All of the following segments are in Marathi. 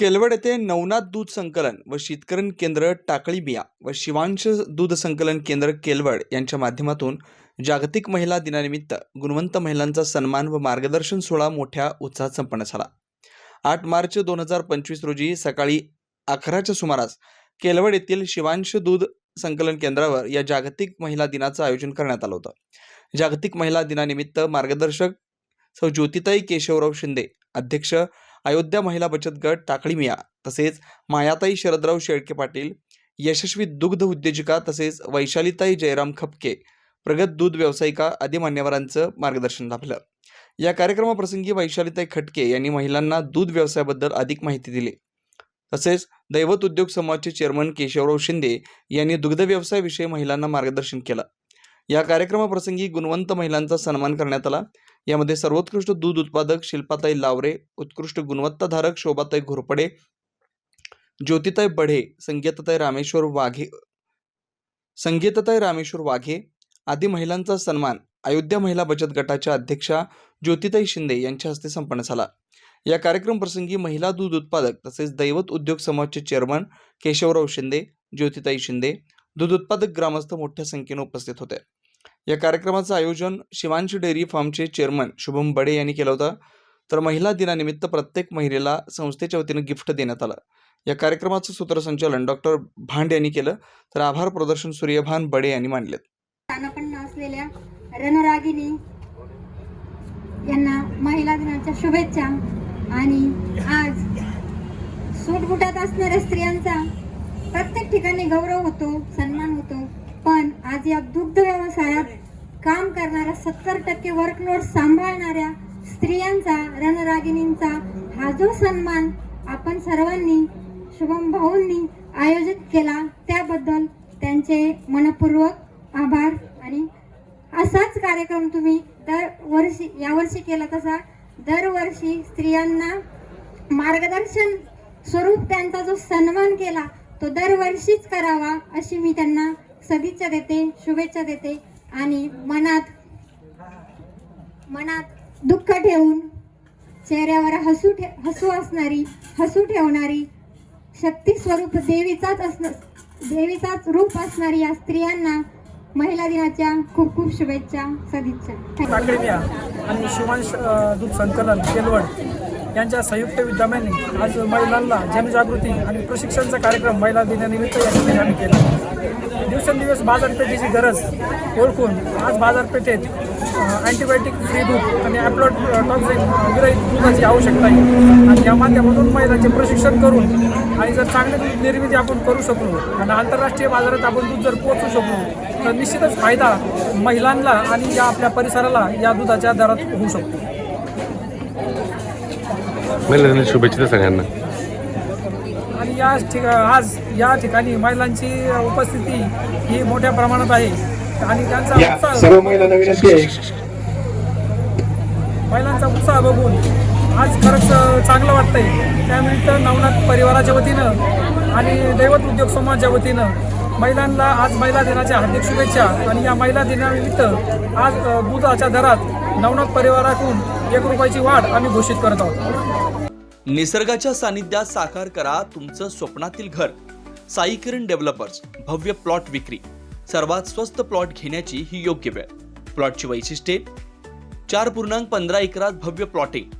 केलवड येथे नवनाथ दूध संकलन व शीतकरण केंद्र टाकळी बिया व शिवांश दूध संकलन केंद्र केलवड यांच्या माध्यमातून जागतिक महिला दिनानिमित्त गुणवंत महिलांचा सन्मान व मार्गदर्शन सोहळा मोठ्या उत्साहात संपन्न झाला. आठ मार्च दोन हजार पंचवीस रोजी सकाळी अकराच्या सुमारास केलवड येथील शिवांश दूध संकलन केंद्रावर या जागतिक महिला दिनाचं आयोजन करण्यात आलं होतं. जागतिक महिला दिनानिमित्त मार्गदर्शक सौ ज्योतिताई केशवराव शिंदे अध्यक्ष अयोध्या महिला बचत गट टाकळी मिया तसेच मायाताई शरदराव शेळके पाटील यशस्वी दुग्ध उद्योजिका तसेच वैशालीताई जयराम खपके प्रगत दूध व्यावसायिका आदी मान्यवरांचं मार्गदर्शन लाभलं. या कार्यक्रमाप्रसंगी वैशालीताई खटके यांनी महिलांना दूध व्यवसायाबद्दल अधिक माहिती दिली. तसेच दैवत उद्योग समूहाचे चेअरमन केशवराव शिंदे यांनी दुग्ध व्यवसायाविषयी महिलांना मार्गदर्शन केलं. या कार्यक्रमाप्रसंगी गुणवंत महिलांचा सन्मान करण्यात आला. यामध्ये सर्वोत्कृष्ट दूध उत्पादक शिल्पाताई लावरे उत्कृष्ट गुणवत्ताधारक शोभाताई घोरपडे ज्योतिताई बढे संगीताताई रामेश्वर वाघे संगीताताई रामेश्वर वाघे आदी महिलांचा सन्मान अयोध्या महिला बचत गटाच्या अध्यक्षा ज्योतिताई शिंदे यांच्या हस्ते संपन्न झाला. या कार्यक्रम प्रसंगी महिला दूध उत्पादक तसेच दैवत उद्योग समाजचे चेअरमन केशवराव शिंदे ज्योतिताई शिंदे दूध उत्पादक ग्रामस्थ मोठ्या संख्येने उपस्थित होते. या कार्यक्रमाचं आयोजन शिवांश डेअरी फार्मचे चेअरमन शुभम बडे यांनी केलं होतं. तर महिला दिनानिमित्त प्रत्येक महिलेला संस्थेच्या वतीनं गिफ्ट देण्यात आलं. या कार्यक्रमाचं सूत्रसंचालन डॉक्टर भांड यांनी केलं. तर आभार प्रदर्शन सूर्यभान बडे यांनी मांडलेत असलेल्या रणरागिनी यांना महिला दिनाच्या शुभेच्छा आणि आज सूटबुटात असणाऱ्या स्त्रियांचा प्रत्येक ठिकाणी गौरव होतो. आज या दुग्ध व्यवसायात काम करणाऱ्या सत्तर टक्के वर्कलोड सांभाळणाऱ्या स्त्रियांचा रणरागिणींचा हा जो सन्मान आपण सर्वांनी शुभम भाऊंनी आयोजित केला त्याबद्दल त्यांचे मनपूर्वक आभार आणि असाच कार्यक्रम तुम्ही दरवर्षी यावर्षी केला तसा दरवर्षी स्त्रियांना मार्गदर्शन स्वरूप त्यांचा जो सन्मान केला तो दरवर्षीच करावा अशी मी त्यांना सदिच्छा देते शुभेच्छा देते आणि मनात मनात दुःख ठेवून चेहऱ्यावर हसू ठे हसू असणारी हसू ठेवणारी शक्ती स्वरूप देवीचाच असण देवीचाच रूप असणारी या स्त्रियांना महिला दिनाच्या खूप खूप शुभेच्छा सदिच्छा. टाकळीमिया आणि शिवांश दूध संकलन केलवड यांच्या संयुक्त विद्यमाने आज महिलांना जनजागृती आणि प्रशिक्षणचा कार्यक्रम महिला दिनानिमित्त या ठिकाणी आम्ही केला. दिवसेंदिवस बाजारपेठेची गरज ओळखून आज बाजारपेठेत अँटीबायोटिक फ्री दूध आणि ॲप्लॉट टॉक्झिन विरहित दुधाची आवश्यकता आहे. आणि या माध्यमातून महिलांचे प्रशिक्षण करून आणि जर चांगले दूध निर्मिती आपण करू शकलो आणि आंतरराष्ट्रीय बाजारात आपण दूध जर पोहोचू शकलो तर निश्चितच फायदा महिलांना आणि या आपल्या परिसराला या दुधाच्या दरात होऊ शकतो. महिलांना शुभेच्छा सगळ्यांना. आणि या ठिका आज या ठिकाणी महिलांची उपस्थिती ही मोठ्या प्रमाणात आहे. आणि त्यांचा सर्व महिलांना विनंती आहे? महिलांचा उत्साह बघून आज खरंच चांगलं वाटतंय. त्यानिमित्त नवनाथ परिवाराच्या वतीनं आणि दैवत उद्योग समाजाच्या वतीनं महिलांना आज महिला दिनाच्या हार्दिक शुभेच्छा. आणि या महिला दिनानिमित्त आज अ, दुधाच्या दरात नवनाथ परिवाराकडून एक रुपयाची वाढ आम्ही घोषित करत आहोत. निसर्गाच्या सानिध्यात साकार करा तुमचं स्वप्नातील घर. साई किरण डेव्हलपर्स भव्य प्लॉट विक्री. सर्वात स्वस्त प्लॉट घेण्याची ही योग्य वेळ. प्लॉटची वैशिष्ट्ये. चार पूर्णांक पंधरा एकरात भव्य प्लॉटिंग.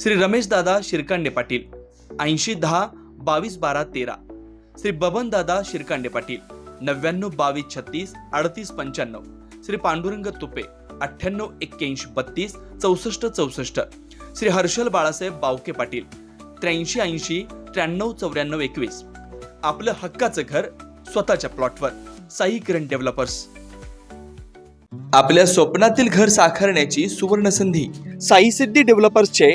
श्री रमेश दादा शिरकांडे पाटील ऐंशी दहा बावीस बारा तेरा. श्री बबनदादा शिरकांडे पाटील नव्याण्णव बावीस छत्तीस अडतीस पंच्याण्णव. श्री पांडुरंग तुपे अठ्ठ्याण्णव एक्क्याऐंशी बत्तीस चौसष्ट चौसष्ट. श्री हर्षल बाळासाहेब बावके पाटील त्र्याऐंशी ऐंशी त्र्याण्णव चौऱ्याण्णव एकवीस. आपलं हक्काचं घर स्वतःच्या प्लॉटवर. साई किरण डेव्हलपर्स. आपल्या स्वप्नातील घर साकारण्याची सुवर्ण संधी साई सिद्धी डेव्हलपर्सचे